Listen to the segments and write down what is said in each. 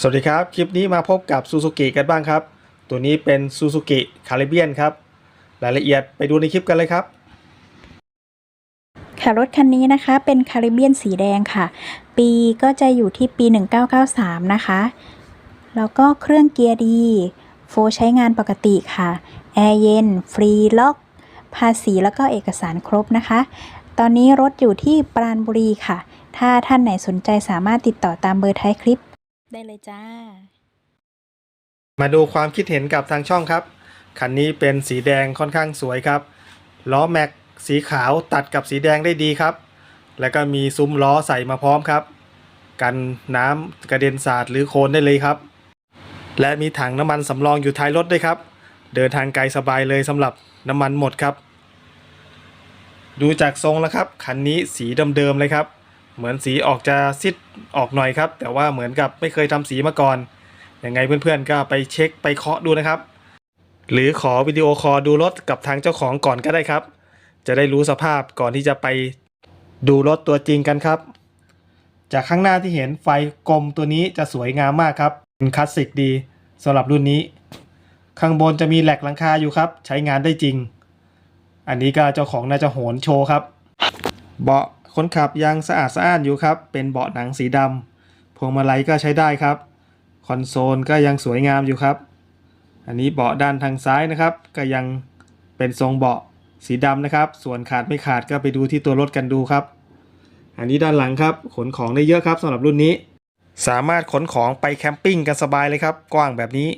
สวัสดีครับ คลิปนี้มาพบกับซูซูกิกันบ้างครับ ตัวนี้เป็นซูซูกิคาริเบียนครับ รายละเอียดไปดูในคลิปกันเลยครับ ค่ะรถคันนี้นะคะเป็นคาริเบียนสีแดงค่ะ ปีก็จะอยู่ที่ปี 1993 นะคะ แล้วก็เครื่องเกียร์ดี โฟร์ใช้งานปกติค่ะ แอร์เย็น ฟรีล็อก ภาษีแล้วก็เอกสารครบนะคะ ตอนนี้รถอยู่ที่ปราณบุรีค่ะ ถ้าท่านไหนสนใจสามารถติดต่อตามเบอร์ท้ายคลิป ได้เลยจ้า มาดูความคิดเห็นกับทางช่องครับ คันนี้เป็นสีแดงค่อนข้างสวยครับ ล้อแม็กสีขาวตัดกับสีแดงได้ดีครับ แล้วก็มีซุ้มล้อใส่มาพร้อมครับ กันน้ำกระเด็นสาดหรือโคลนได้เลยครับ และมีถังน้ำมันสำรองอยู่ท้ายรถด้วยครับ เดินทางไกลสบายเลยสำหรับน้ำมันหมดครับ ดูจากทรงแล้วครับ คันนี้สีเดิมๆเลยครับ เหมือนสีออกจะซิดออกหน่อยครับ แต่ว่าเหมือนกับไม่เคยทำสีมาก่อนยังไงเพื่อนๆก็ไปเช็คไปเคาะดูนะครับ หรือขอวิดีโอคอลดูรถกับทางเจ้าของก่อนก็ได้ครับ จะได้รู้สภาพก่อนที่จะไปดูรถตัวจริงกันครับ จากข้างหน้าที่เห็นไฟกลมตัวนี้จะสวยงามมากครับเป็นคลาสสิกดีสำหรับรุ่นนี้ ข้างบนจะมีแหลกหลังคาอยู่ครับ ใช้งานได้จริง อันนี้ก็เจ้าของน่าจะโหนโชว์ครับ เบาะ คนขับยังสะอาดสะอ้านอยู่ครับ เป็นเบาะหนังสีดำพวงมาลัยก็ใช้ได้ครับ คอนโซลก็ยังสวยงามอยู่ครับ อันนี้เบาะด้านทางซ้ายนะครับ ก็ยังเป็นทรงเบาะสีดำนะครับ ส่วนขาดไม่ขาดก็ไปดูที่ตัวรถกันดูครับ อันนี้ด้านหลังครับ ขนของได้เยอะครับสำหรับรุ่นนี้ สามารถขนของไปแคมปิ้งกันสบายเลยครับ กว้างแบบนี้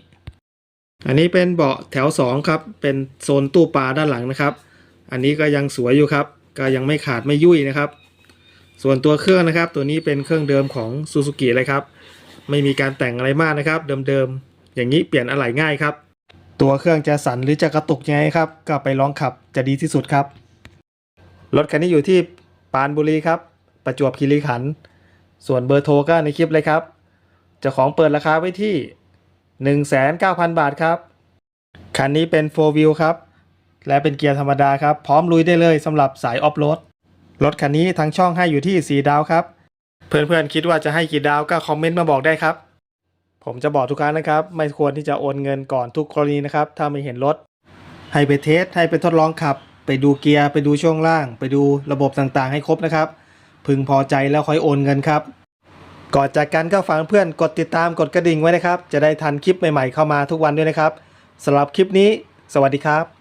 อันนี้เป็นเบาะแถว2ครับ เป็นโซนตู้ปลาด้านหลังนะครับ อันนี้ก็ยังสวยอยู่ครับ ก็ยังไม่ขาดไม่ยุ่ยนะครับ ส่วนตัวเครื่องนะครับ ตัวนี้เป็นเครื่องเดิมของซูซูกิเลยครับ ไม่มีการแต่งอะไรมากนะครับ เดิมๆอย่างนี้เปลี่ยนอะไหล่ง่ายครับ ตัวเครื่องจะสั่นหรือจะกระตุกยังไงครับ ก็ไปลองขับจะดีที่สุดครับรถคันนี้อยู่ที่ปรานบุรีครับ ประจวบคีรีขันธ์ส่วนเบอร์โทรก็ในคลิปเลยครับจ้าของเปิดราคาไว้ที่ 1,900 0 บาทครับ คันนี้เป็น 4 wheel ครับ และเป็นเกียร์ธรรมดาครับ พร้อมลุยได้เลยสำหรับสายออฟโรด รถคันนี้ทางช่องให้อยู่ที่ 4 ดาวครับ เพื่อนๆคิดว่าจะให้กี่ดาวก็คอมเมนต์มาบอกได้ครับ ผมจะบอกทุกครั้งนะครับ ไม่ควรที่จะโอนเงินก่อนทุกกรณีนะครับ ถ้าไม่เห็นรถ ให้ไปเทส ให้ไปทดลองขับ ไปดูเกียร์ ไปดูช่วงล่าง ไปดูระบบต่างๆ ให้ครบนะครับ พึงพอใจแล้วค่อยโอนเงินครับ ก่อนจากกันก็ฝากเพื่อนกดติดตามกดกระดิ่งไว้นะครับ จะได้ทันคลิปใหม่ๆเข้ามาทุกวันด้วยนะครับสำหรับคลิปนี้ สวัสดีครับ